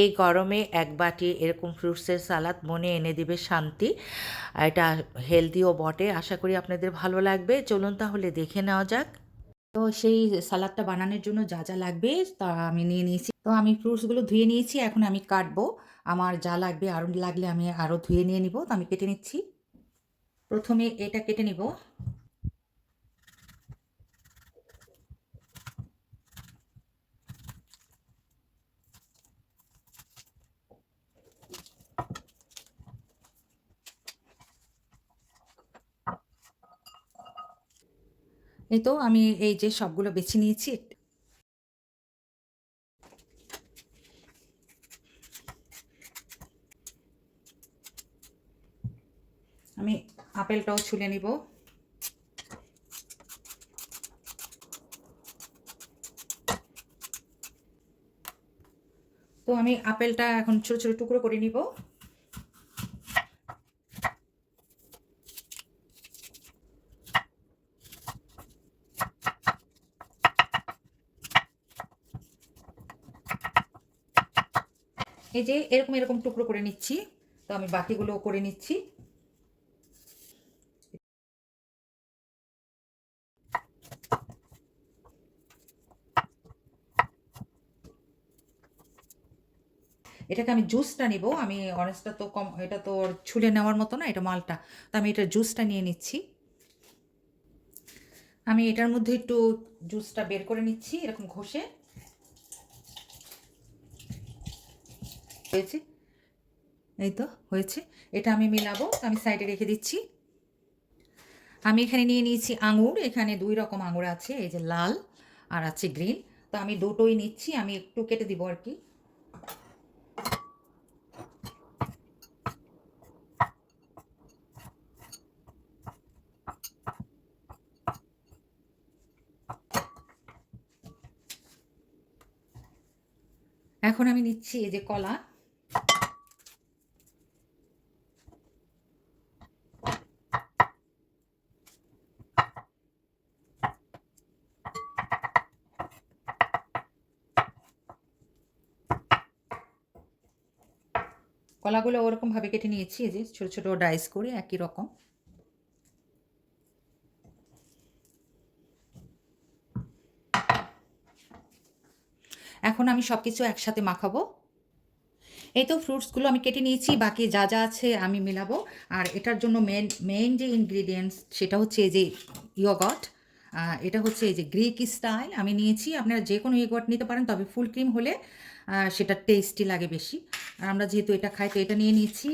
এই গরমে এক বাটি এরকম ফ্রুটসের সালাদ মনে এনে দিবে শান্তি। এটা হেলদিও বটে, আশা করি আপনাদের ভালো লাগবে। চলুন তাহলে দেখে নেওয়া যাক। তো সেই সালাদটা বানানোর জন্য যা যা লাগবে তা আমি নিয়ে নিয়েছি। তো আমি ফ্রুটসগুলো ধুয়ে নিয়েছি, এখন আমি কাটবো। আমার যা লাগবে আরও লাগলে আমি আরও ধুয়ে নিয়ে নিব। তো আমি কেটে নিচ্ছি। প্রথমে এটা কেটে নিব। এই তো আমি এই যে সবগুলো বেছে নিয়েছি। আমি আপেলটাও ছুলে নিব। তো আমি আপেলটা এখন ছোট ছোট টুকরো করে নিব। এই যে এরকম এরকম টুকরো করে নিচ্ছি। তো আমি বাকিগুলো করে নিচ্ছি। এটাকে আমি জুসটা নিব। আমি অরেঞ্জটা তো কম, এটা তো ছুলে নেওয়ার মতো না, এটা মালটা। তো আমি এটা জুসটা নিয়ে নিচ্ছি। আমি এটার মধ্যে একটু জুসটা বের করে নিচ্ছি, এরকম ঘষে। হয়েছে এই তো, হয়েছে। এটা আমি মিলাবো, আমি সাইডে রেখে দিচ্ছি। আমি এখানে নিয়ে নিয়েছি আঙুর, এখানে দুই রকম আঙুর আছে, এই যে লাল আর আছে গ্রিন। তো আমি দুটোই নিচ্ছি, আমি একটু কেটে দিব আর কি। এখন আমি নিচ্ছি এই যে কলা। কলাগুলো ওরকমভাবে কেটে নিয়েছি, এই যে ছোটো ছোটো ডাইস করে একই রকম। এখন আমি সব কিছু একসাথে মাখাবো। এই তো ফ্রুটসগুলো আমি কেটে নিয়েছি, বাকি যা যা আছে আমি মিলাবো। আর এটার জন্য মেন মেইন যে ইনগ্রিডিয়েন্টস সেটা হচ্ছে এই যে ইয়োগট এটা হচ্ছে এই যে গ্রিক স্টাইল আমি নিয়েছি, আপনারা যে কোনো ইয়োগট নিতে পারেন, তবে ফুল ক্রিম হলে সেটা টেস্টি লাগে বেশি। আর আমরা যেহেতু এটা খাই, তো এটা নিয়ে নিয়েছি,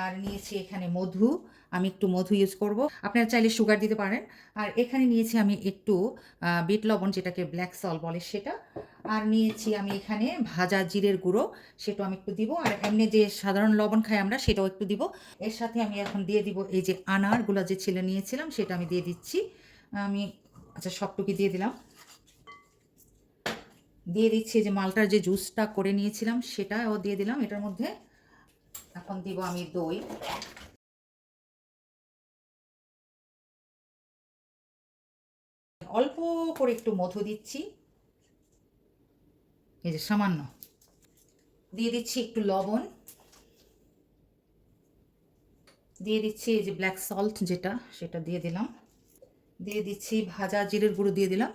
আর নিয়েছি এখানে মধু, আমি একটু মধু ইউজ করব। আপনারা চাইলে সুগার দিতে পারেন। আর এখানে নিয়েছি আমি একটু বিট লবণ, যেটাকে ব্ল্যাক সল বলে সেটা। আর নিয়েছি আমি এখানে ভাজা জিরের গুঁড়ো, সেটাও আমি একটু দিব। আর এমনি যে সাধারণ লবণ খাই আমরা, সেটাও একটু দিব। এর সাথে আমি এখন দিয়ে দিব এই যে আনারগুলো যে ছেলে নিয়েছিলাম, সেটা আমি দিয়ে দিচ্ছি। আমি আচ্ছা সবটুকু দিয়ে দিলাম। দিয়ে দিচ্ছি যে মালটার যে জুসটা করে নিয়েছিলাম, সেটাও দিয়ে দিলাম। এটার মধ্যে এখন দিব আমি দই। অল্প করে একটু মধু দিচ্ছি। এই যে সামান্য। দিয়ে দিচ্ছি একটু লবণ। দিয়ে দিচ্ছি এই যে ব্ল্যাক সল্ট যেটা, সেটা দিয়ে দিলাম। দিয়ে দিচ্ছি, ভাজা জিরের গুঁড়ো দিয়ে দিলাম।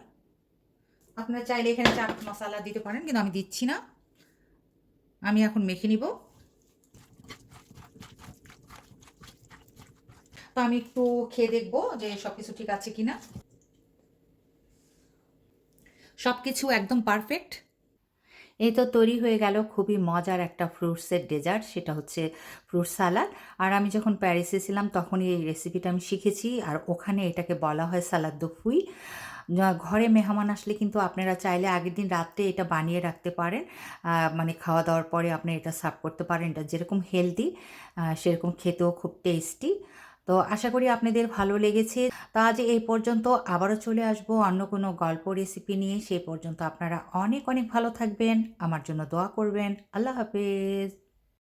আপনারা চাইলে এখানে চাট মশলা দিতে পারেন, কিন্তু আমি দিচ্ছি না। আমি এখন মেখে নিব। তো আমি একটু খেয়ে দেখব যে সব কিছু ঠিক আছে কি না সব কিছু একদম পারফেক্ট। এই তো তৈরি হয়ে গেল খুবই মজার একটা ফ্রুটসের ডেজার্ট সেটা হচ্ছে ফ্রুট সালাদ আর আমি যখন প্যারিসে ছিলাম, তখনই এই রেসিপিটা আমি শিখেছি, আর ওখানে এটাকে বলা হয় সালাদ দো ফুই ঘরে মেহমান আসলে কিন্তু আপনারা চাইলে আগের দিন রাত্রে এটা বানিয়ে রাখতে পারেন। মানে খাওয়া দাওয়ার পরে আপনি এটা সার্ভ করতে পারেন। এটা যেরকম হেলদি সেরকম খেতেও খুব টেস্টি তো আশা করি আপনাদের ভালো লেগেছে। তো আজ এই পর্যন্ত আবারও চলে আসব অন্য কোনো গল্প রেসিপি নিয়ে। সেই পর্যন্ত আপনারা অনেক অনেক ভালো থাকবেন। আমার জন্য দোয়া করবেন। আল্লাহ হাফেজ।